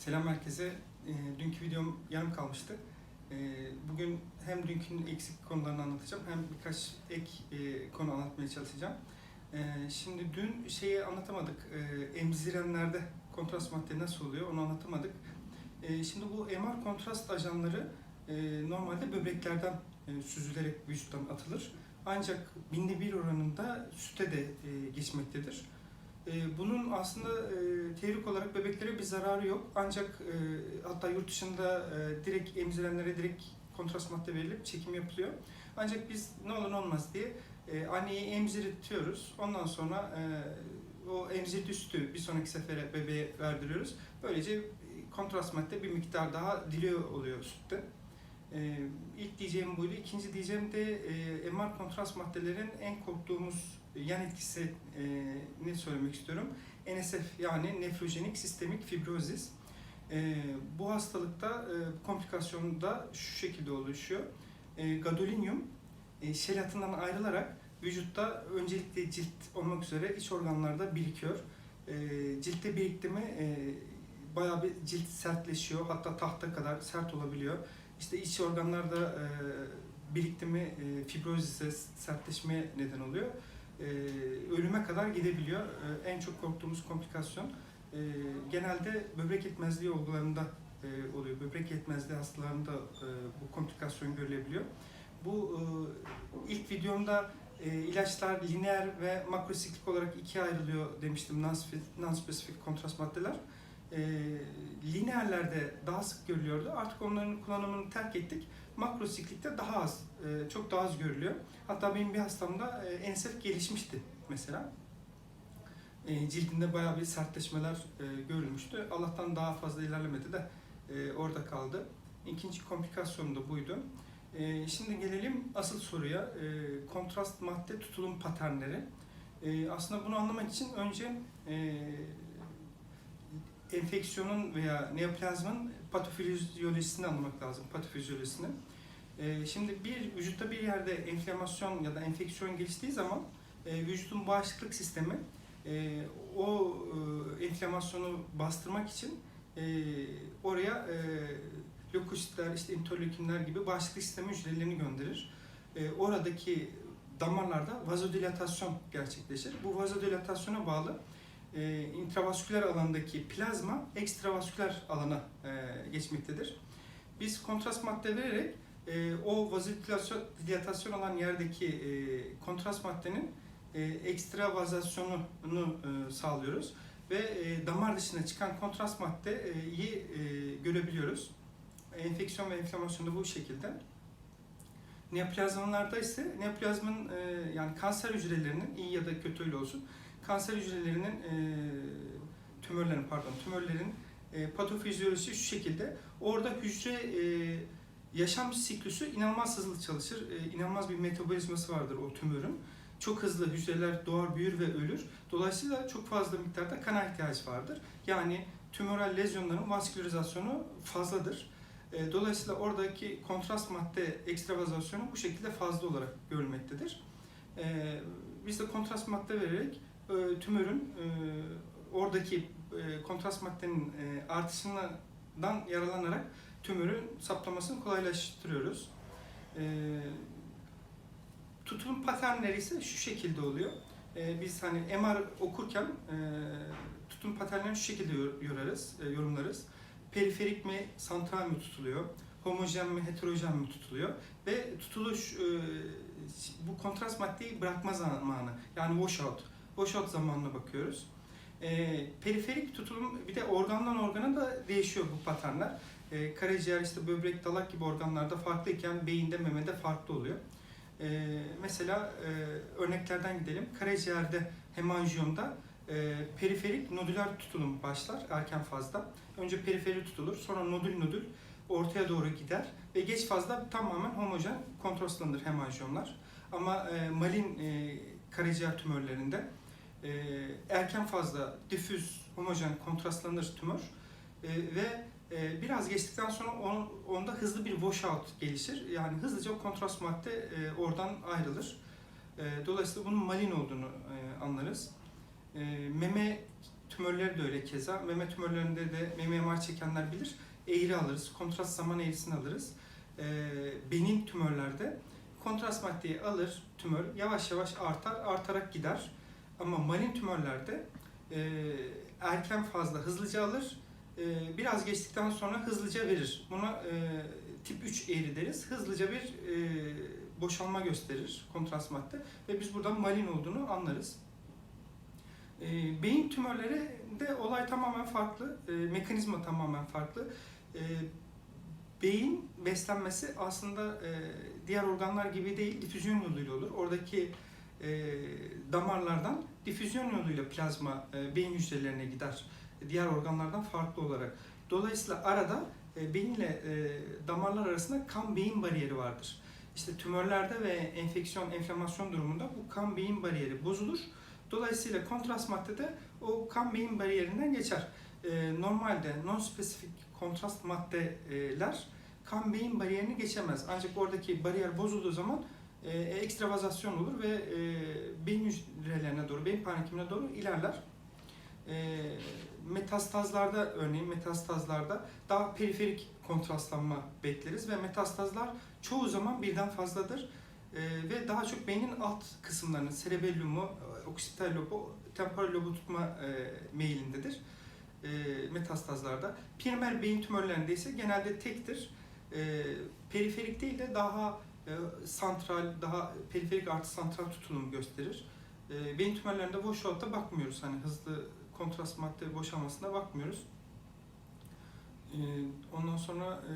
Selam herkese. E, dünkü videom yarım kalmıştı. E, bugün hem dünkünün eksik konularını anlatacağım hem birkaç ek e, konu anlatmaya çalışacağım. E, şimdi dün şeyi anlatamadık. Emzirenlerde kontrast madde nasıl oluyor onu anlatamadık. Şimdi bu MR kontrast ajanları e, normalde böbreklerden e, süzülerek vücuttan atılır. Ancak binde bir oranında süte de e, geçmektedir. E, Bunun aslında e, teorik olarak bebeklere bir zararı yok. Ancak e, hatta yurt dışında e, direkt emzirenlere direkt kontrast madde verilip çekim yapılıyor. Ancak biz ne olur ne olmaz diye anneyi emzirtiyoruz. Ondan sonra o emzirdiği sütü bir sonraki sefere bebeğe verdiriyoruz. Böylece kontrast madde bir miktar daha diliyor oluyor sütte. E, ilk diyeceğim buydu. İkinci diyeceğim de e, MR kontrast maddelerin en korktuğumuz yan etkisi e, söylemek istiyorum. NSF yani nefrojenik sistemik fibrozis. E, bu hastalıkta e, komplikasyonda şu şekilde oluşuyor. E, gadolinium e, şelatından ayrılarak vücutta öncelikle cilt olmak üzere iç organlarda birikiyor. E, ciltte birikti mi e, bayağı bir cilt sertleşiyor. Hatta tahta kadar sert olabiliyor. İşte iç organlarda e, birikti mi e, fibrozise, sertleşmeye neden oluyor e, ölüme kadar gidebiliyor. E, en çok korktuğumuz komplikasyon e, genelde böbrek yetmezliği olgularında e, oluyor. Böbrek yetmezliği hastalarında e, bu komplikasyon görülebiliyor. Bu e, ilk videomda e, ilaçlar lineer ve makrosiklik olarak ikiye ayrılıyor demiştim non-spesifik kontrast maddeler. E, lineerlerde daha sık görülüyordu. Artık onların kullanımını terk ettik makrosiklikte daha az, e, çok daha az görülüyor. Hatta benim bir hastamda e, NSF gelişmişti mesela. E, cildinde bayağı bir sertleşmeler görülmüştü. Allah'tan daha fazla ilerlemedi de orada kaldı. İkinci komplikasyonu da buydu. Şimdi gelelim asıl soruya. Kontrast madde tutulum paternleri. Aslında bunu anlamak için önce enfeksiyonun veya neoplazmanın patofizyolojisini anlamak lazım, patofizyolojisini. Ee, şimdi bir vücutta bir yerde enflamasyon ya da enfeksiyon geliştiği zaman e, vücudun bağışıklık sistemi e, o e, enflamasyonu bastırmak için e, oraya e, lökositler, işte interleukinler gibi bağışıklık sistemi hücrelerini gönderir. E, oradaki damarlarda vazodilatasyon gerçekleşir. Bu vazodilatasyona bağlı e, intravasküler alandaki plazma ekstravasküler alana e, geçmektedir. Biz kontrast madde vererek e, o vazodilatasyon olan yerdeki e, kontrast maddenin e, ekstravazasyonunu e, sağlıyoruz ve e, damar dışına çıkan kontrast maddeyi e, görebiliyoruz. Enfeksiyon ve enflamasyonda bu şekilde. Neoplazmalarda ise neoplazmanın e, yani kanser hücrelerinin iyi ya da kötü olsun kanser hücrelerinin e, tümörlerin pardon tümörlerin e, patofizyolojisi şu şekilde. Orada hücre e, yaşam siklüsü inanılmaz hızlı çalışır. E, inanılmaz bir metabolizması vardır o tümörün. Çok hızlı hücreler doğar, büyür ve ölür. Dolayısıyla çok fazla miktarda kana ihtiyacı vardır. Yani tümöral lezyonların vaskülarizasyonu fazladır. E, dolayısıyla oradaki kontrast madde ekstravazasyonu bu şekilde fazla olarak görülmektedir. E, biz de kontrast madde vererek tümörün e, oradaki e, kontrast maddenin e, artışından yaralanarak tümörün saptamasını kolaylaştırıyoruz. E, tutulum paternleri ise şu şekilde oluyor. E, biz hani MR okurken e, tutulum paternlerini şu şekilde yorarız, e, yorumlarız. Periferik mi, santral mi tutuluyor? Homojen mi, heterojen mi tutuluyor? Ve tutuluş e, bu kontrast maddeyi bırakma zamanı yani washout washout zamanına bakıyoruz. E, periferik tutulum bir de organdan organa da değişiyor bu paternler. E, karaciğer, işte böbrek, dalak gibi organlarda farklıyken beyinde, memede farklı oluyor. E, mesela e, örneklerden gidelim. Karaciğerde hemanjiyomda e, periferik nodüler tutulum başlar erken fazda. Önce periferi tutulur, sonra nodül nodül ortaya doğru gider ve geç fazda tamamen homojen kontrastlanır hemanjiyomlar. Ama e, malin e, karaciğer tümörlerinde erken fazla difüz, homojen, kontrastlanır tümör e, ve e, biraz geçtikten sonra on, onda hızlı bir washout gelişir. Yani hızlıca o kontrast madde e, oradan ayrılır. E, dolayısıyla bunun malin olduğunu e, anlarız. Meme tümörleri de öyle keza. Meme tümörlerinde de meme MR çekenler bilir. Eğri alırız. Kontrast zaman eğrisini alırız. Benin tümörlerde kontrast maddeyi alır tümör yavaş yavaş artar, artarak gider. Ama malin tümörlerde e, erken fazla hızlıca alır. E, biraz geçtikten sonra hızlıca verir. Buna e, tip 3 eğri deriz. Hızlıca bir e, boşalma gösterir kontrast madde ve biz buradan malin olduğunu anlarız. E, beyin tümörleri de olay tamamen farklı, e, mekanizma tamamen farklı. E, beyin beslenmesi aslında e, diğer organlar gibi değil, difüzyon yoluyla olur. Oradaki damarlardan difüzyon yoluyla plazma e, beyin hücrelerine gider. Diğer organlardan farklı olarak. Dolayısıyla arada e, beyinle e, damarlar arasında kan beyin bariyeri vardır. İşte tümörlerde ve enfeksiyon, enflamasyon durumunda bu kan beyin bariyeri bozulur. Dolayısıyla kontrast maddede o kan beyin bariyerinden geçer. E, normalde non-spesifik kontrast maddeler kan beyin bariyerini geçemez. Ancak oradaki bariyer bozulduğu zaman e, ekstravazasyon olur ve e, beyin hücrelerine doğru, beyin parenkimine doğru ilerler. E, metastazlarda örneğin metastazlarda daha periferik kontrastlanma bekleriz ve metastazlar çoğu zaman birden fazladır E, ve daha çok beynin alt kısımlarını, cerebellumu, oksipital lobu, temporal lobu tutma e, meyilindedir e, metastazlarda. Primer beyin tümörlerinde ise genelde tektir. E, periferik değil de daha e, santral, daha periferik artı santral tutulum gösterir. E, beyin tümörlerinde Washout'a bakmıyoruz. Hani hızlı kontrast madde boşalmasına bakmıyoruz. E, ondan sonra e,